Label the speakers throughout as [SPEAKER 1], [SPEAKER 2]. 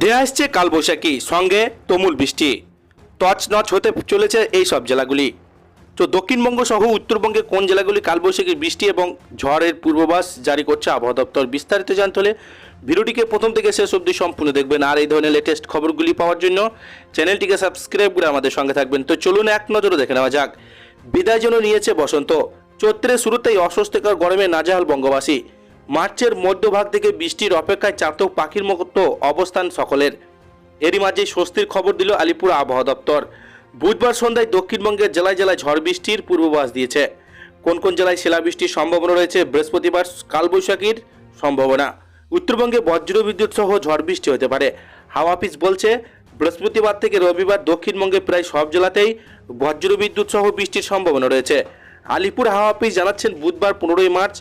[SPEAKER 1] ধেয়ে আসছে কালবৈশাখী সঙ্গে তুমুল বৃষ্টি। তছনছ হতে চলেছে এই সব জেলাগুলি। তো দক্ষিণবঙ্গ সহ উত্তরবঙ্গে কোন জেলাগুলি কালবৈশাখী বৃষ্টি এবং ঝড়ের পূর্বাভাস জারি করছে আবহাওয়া দপ্তর বিস্তারিত জানতে হলে ভিডিওটিকে প্রথম থেকে শেষ অবধি সম্পূর্ণ দেখবেন। আর এই ধরনের লেটেস্ট খবরগুলি পাওয়ার জন্য চ্যানেলটিকে সাবস্ক্রাইব করে আমাদের সঙ্গে থাকবেন। তো চলুন এক নজরে দেখে নেওয়া যাক। বিদায় যেন নিয়েছে বসন্ত। চৈত্রের শুরুতেই অস্বস্তিকর গরমে নাজেহাল বঙ্গবাসী। মার্চের মধ্যভাগ থেকে বৃষ্টির অপেক্ষায় চাতক পাখির মতো অবস্থান সকলের। এরই মাঝে স্বস্তির খবর দিল আলিপুর আবহাওয়া দপ্তর। বুধবার সন্ধ্যায় দক্ষিণবঙ্গের জেলায় জেলায় ঝড় বৃষ্টির পূর্বাভাস দিয়েছে। কোন কোন জেলায় শিলাবৃষ্টির সম্ভাবনা রয়েছে বৃহস্পতিবার কালবৈশাখীর সম্ভাবনা। উত্তরবঙ্গে বজ্র বিদ্যুৎ সহ ঝড় বৃষ্টি হতে পারে। হাওয়া অফিস বলছে, বৃহস্পতিবার থেকে রবিবার দক্ষিণবঙ্গে প্রায় সব জেলাতেই বজ্র বিদ্যুৎ সহ বৃষ্টির সম্ভাবনা রয়েছে। আলিপুর হাওয়া অফিস জানাচ্ছেন, বুধবার পনেরোই মার্চ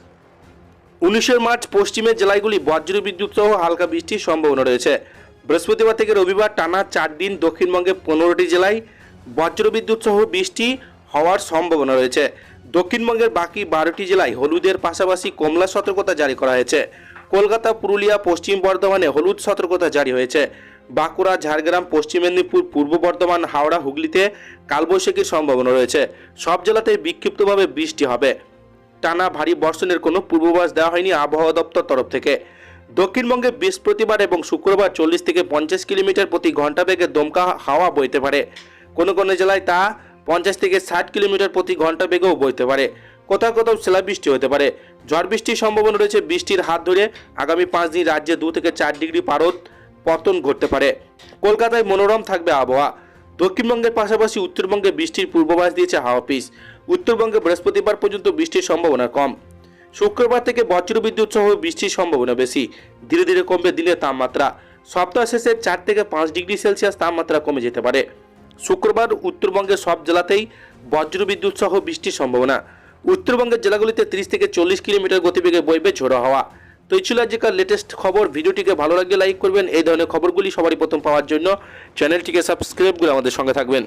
[SPEAKER 1] উনিশে মার্চ পশ্চিমের জেলাগুলি বজ্র বিদ্যুৎ সহ হালকা বৃষ্টির সম্ভাবনা রয়েছে। বৃহস্পতিবার থেকে রবিবার টানা চার দিন দক্ষিণবঙ্গে পনেরোটি জেলায় বজ্র বিদ্যুৎ সহ বৃষ্টি হওয়ার সম্ভাবনা রয়েছে। দক্ষিণবঙ্গের বাকি বারোটি জেলায় হলুদের পাশাপাশি কমলা সতর্কতা জারি করা হয়েছে। কলকাতা, পুরুলিয়া, পশ্চিম বর্ধমানে হলুদ সতর্কতা জারি হয়েছে। বাঁকুড়া, ঝাড়গ্রাম, পশ্চিম মেদিনীপুর, পূর্ব বর্ধমান, হাওড়া, হুগলিতে কালবৈশাখীর সম্ভাবনা রয়েছে। সব জেলাতেই বিক্ষিপ্তভাবে বৃষ্টি হবে। টানা ভারী বর্ষণের কোনো পূর্বাভাস দেওয়া হয়নি আবহাওয়া দপ্তর তরফ থেকে। দক্ষিণবঙ্গে বৃহস্পতিবার এবং শুক্রবার চল্লিশ থেকে পঞ্চাশ কিলোমিটার প্রতি ঘণ্টা বেগে দমকা হাওয়া বইতে পারে। কোনো কোনো জেলায় তা পঞ্চাশ থেকে ষাট কিলোমিটার প্রতি ঘণ্টা বেগেও বইতে পারে। কোথাও কোথাও শিলাবৃষ্টি হতে পারে। ঝড় বৃষ্টির সম্ভাবনা রয়েছে। বৃষ্টির হাত ধরে আগামী পাঁচ দিন রাজ্যে দু থেকে চার ডিগ্রি পারদ পতন ঘটতে পারে। কলকাতায় মনোরম থাকবে আবহাওয়া। দক্ষিণবঙ্গের পাশাপাশি উত্তরবঙ্গে বৃষ্টির পূর্বাভাস দিয়েছে হাওয়া অফিস। উত্তরবঙ্গে বৃহস্পতিবার পর্যন্ত বৃষ্টির সম্ভাবনা কম। শুক্রবার থেকে বজ্রবিদ্যুৎ সহ বৃষ্টির সম্ভাবনা বেশি। ধীরে ধীরে কমবে দিনের তাপমাত্রা। সপ্তাহ শেষে চার থেকে পাঁচ ডিগ্রি সেলসিয়াস তাপমাত্রা কমে যেতে পারে। শুক্রবার উত্তরবঙ্গের সব জেলাতেই বজ্রবিদ্যুৎ সহ বৃষ্টির সম্ভাবনা। উত্তরবঙ্গের জেলাগুলিতে তিরিশ থেকে চল্লিশ কিলোমিটার গতিবেগে বইবে ঝোড়ো হাওয়া। তো এই ছিল আজকের লেটেস্ট খবর। ভিডিওটিকে ভালো লাগলে লাইক করবেন। এই ধরনের খবরগুলি সবারই প্রথম পাওয়ার জন্য চ্যানেলটিকে সাবস্ক্রাইব করে আমাদের সঙ্গে থাকবেন।